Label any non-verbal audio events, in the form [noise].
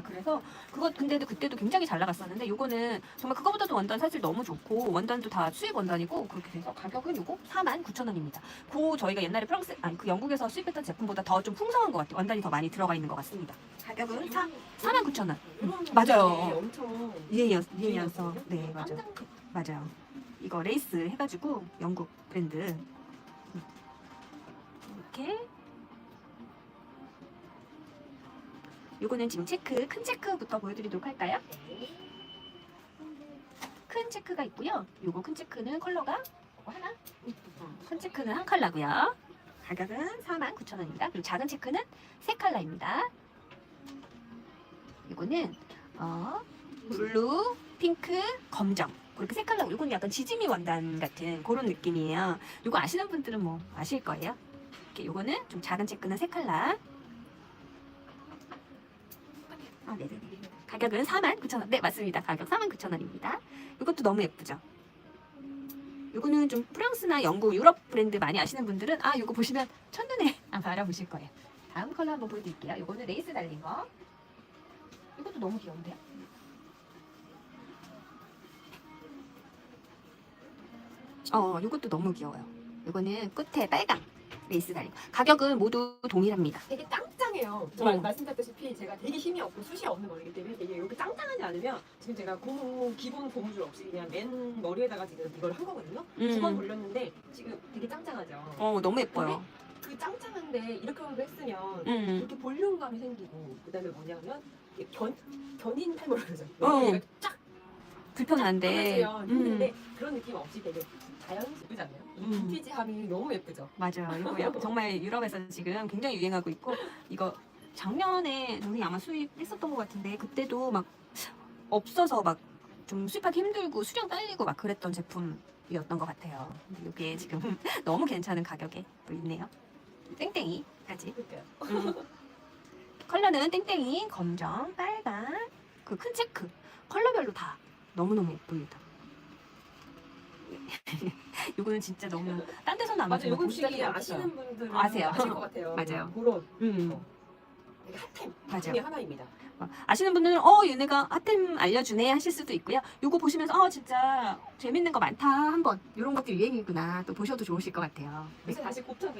막 그래서 그것 근데도 그때도 굉장히 잘 나갔었는데 요거는 정말 그거보다도 원단 사실 너무 좋고 원단도 다 수입 원단이고 그렇게 돼서 가격은 요거 49,000원입니다. 그 저희가 옛날에 프랑스 아니 그 영국에서 수입했던 제품보다 더 좀 풍성한 것 같아요. 원단이 더 많이 들어가 있는 것 같습니다. 가격은 4 49,000원. 맞아요. 엄청 리에이어 리에이어서 유행이거든요. 네 맞아요. 맞아요. 이거 레이스 해가지고 영국 브랜드 이렇게 요거는 지금 체크 큰 체크부터 보여드리도록 할까요? 큰 체크가 있고요. 요거 큰 체크는 컬러가 하나, 큰 체크는 한 컬러고요. 가격은 49,000원입니다. 그리고 작은 체크는 세 컬러입니다. 요거는 어, 블루, 핑크, 검정 그렇게 세 컬러. 요거는 약간 지짐이 원단 같은 그런 느낌이에요. 요거 아시는 분들은 뭐 아실 거예요. 이렇게 요거는 좀 작은 체크는 세 컬러. 아, 네네네. 가격은 49,000원. 네, 맞습니다. 가격 49,000원입니다. 이것도 너무 예쁘죠? 요거는 좀 프랑스나 영국, 유럽 브랜드 많이 아시는 분들은 아, 요거 보시면 첫눈에 [laughs] 아마 알아보실 거예요. 다음 컬러 한번 보여드릴게요. 요거는 레이스 달린 거. 이것도 너무 귀여운데요? 어, 요것도 너무 귀여워요. 요거는 끝에 빨강 레이스 달린 거. 가격은 모두 동일합니다. 되게 짱짱 해요. 정말 어. 말씀드렸다시피 제가 되게 힘이 없고 숱이 없는 머리이기 때문에 되게 이렇게 짱짱하지 않으면 지금 제가 고무 기본 고무줄 없이 그냥 맨 머리에다가 지금 이걸 한 거거든요. 두번 돌렸는데 지금 되게 짱짱하죠. 어, 너무 예뻐요. 그 짱짱한데 이렇게 했으면 음. 이렇게 볼륨감이 생기고 그다음에 뭐냐면 견 견인 탈모를 그러죠. 어. 쫙 불편한데. 음, 그런 느낌 없이 되게 자연스럽지 않나요? 이 음. 빈티지함이 너무 예쁘죠. 맞아요. 이거 약- [laughs] 정말 유럽에서 지금 굉장히 유행하고 있고 이거 작년에 선생님 아마 수입했었던 것 같은데 그때도 막 없어서 막 좀 수입하기 힘들고 수량 딸리고 막 그랬던 제품이었던 것 같아요. 이게 지금 [laughs] 너무 괜찮은 가격에 또 있네요. 땡땡이까지. 그러니까요. 음. 컬러는 땡땡이, 검정, 빨강, 그 큰 체크 컬러별로 다 너무너무 예쁩니다. [laughs] 이거는 진짜 너무 딴 데서는 아마 맞아, 정말 이건 보시기 되게 없어요. 아시는 분들은 아세요. 아실 것 같아요. 맞아요. 그런 음, 되게 핫템 맞아요. 중에 하나입니다. 어, 아시는 분들은 어 얘네가 핫템 알려주네 하실 수도 있고요. 요거 보시면서 어 진짜 재밌는 거 많다 한번 이런 것도 유행이구나 또 보셔도 좋으실 것 같아요. 그래서 다시 곱창